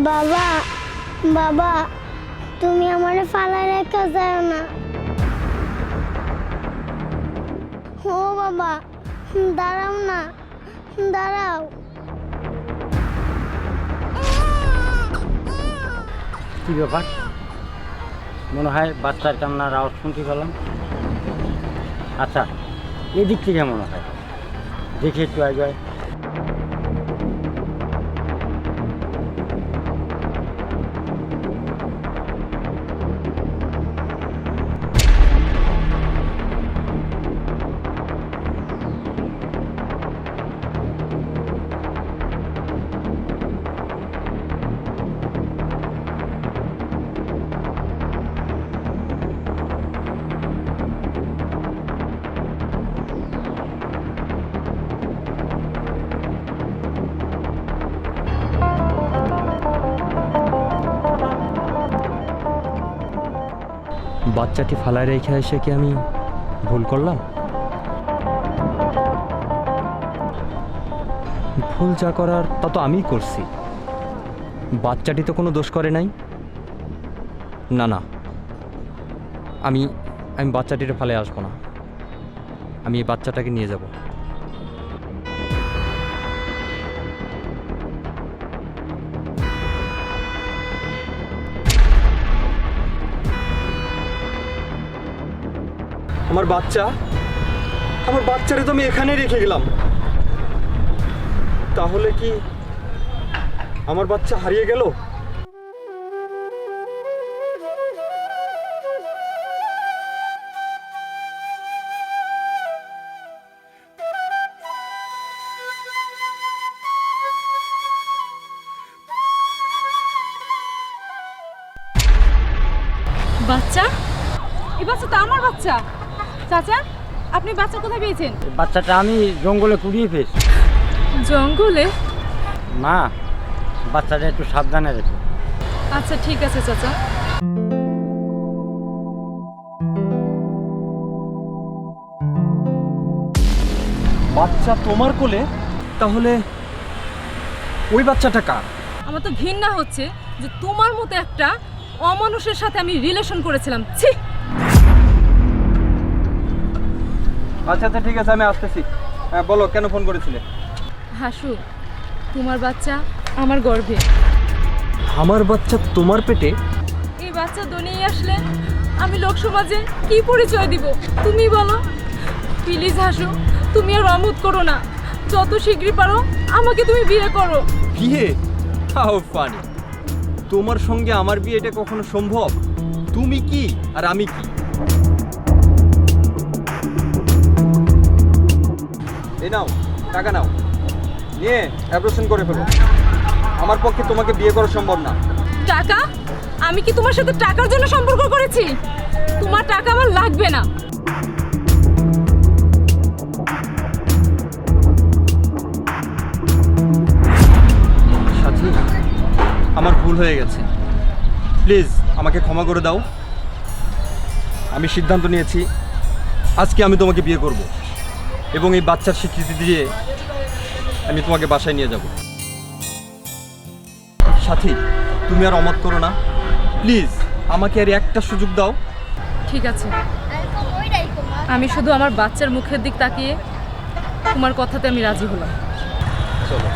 বাবা বাবা, তুমি আমার ফালা রেখে যাও না। ও বাবা, দাঁড়াও না, দাঁড়াও। কি ব্যাপার? মনে হয় বাচ্চার কান্নার আওয়াজ শুনতে পেলাম। আচ্ছা এদিক থেকে মনে হয়। দেখে একটু আগে। বাচ্চাটি ফালায় রেখে এসে কি আমি ভুল করলাম? ভুল যা করার তা তো আমিই করছি। বাচ্চাটি তো কোনো দোষ করে নাই। না না। আমি আমি বাচ্চাটির ফালে আসব না। আমি এই বাচ্চাটাকে নিয়ে যাব। আমার বাচ্চা, আমার বাচ্চারে তো আমি এখানে রেখে গেলাম। তাহলে কি আমার বাচ্চা হারিয়ে গেল? বাচ্চা? এই বাচ্চা তো আমার বাচ্চা। চাচা আপনি বাচ্চা কোথায় পেয়েছেন? বাচ্চাটা আমি জঙ্গলে কুড়িয়ে পেয়েছি। জঙ্গলে? মা বাচ্চাটা একটু সাবধানে রেখো। আচ্ছা ঠিক আছে চাচা। বাচ্চা তোমার কোলে? তাহলে ওই বাচ্চাটা কার? আমার তো ঘৃণা হচ্ছে যে তোমার মতো একটা অমানুষের সাথে আমি রিলেশন করেছিলাম। ছি! আচ্ছা আচ্ছা ঠিক আছে আমি আসতেছি। হ্যাঁ বলো কেন ফোন করেছিলে? হাসু তোমার বাচ্চা আমার গর্ভে। আমার বাচ্চা তোমার পেটে? এই বাচ্চা দুনিয়ে আসলে আমি লোক সমাজে কি পরিচয় দিব? তুমি বলো। প্লিজ হাসু তুমি আর অমুত করো না। যত শীঘ্রই পারো আমাকে তুমি বিয়ে করো। বিয়ে? How funny. তোমার সঙ্গে আমার বিয়েটা কখনো সম্ভব? তুমি কি আর আমি কি? নাও টাকা নাও। নিয়ে অ্যাব্রেশন করে ফেলো। আমার পক্ষে তোমাকে বিয়ে করা সম্ভব না। টাকা? আমি কি তোমার সাথে টাকার জন্য সম্পর্ক করেছি? তোমার টাকা আমার লাগবে না। সাথী আমার ভুল হয়ে গেছে। প্লিজ আমাকে ক্ষমা করে দাও। আমি সিদ্ধান্ত নিয়েছি। আজকে আমি তোমাকে বিয়ে করব। এবং এই বাচ্চার স্বীকৃতি দিয়ে আমি তোমাকে বাসায় নিয়ে যাব। সাথী তুমি আর অমত করো না। প্লিজ আমাকে আর একটা সুযোগ দাও। ঠিক আছে। আমি শুধু আমার বাচ্চার মুখের দিক তাকিয়ে তোমার কথাতে আমি রাজি হলাম। চলো।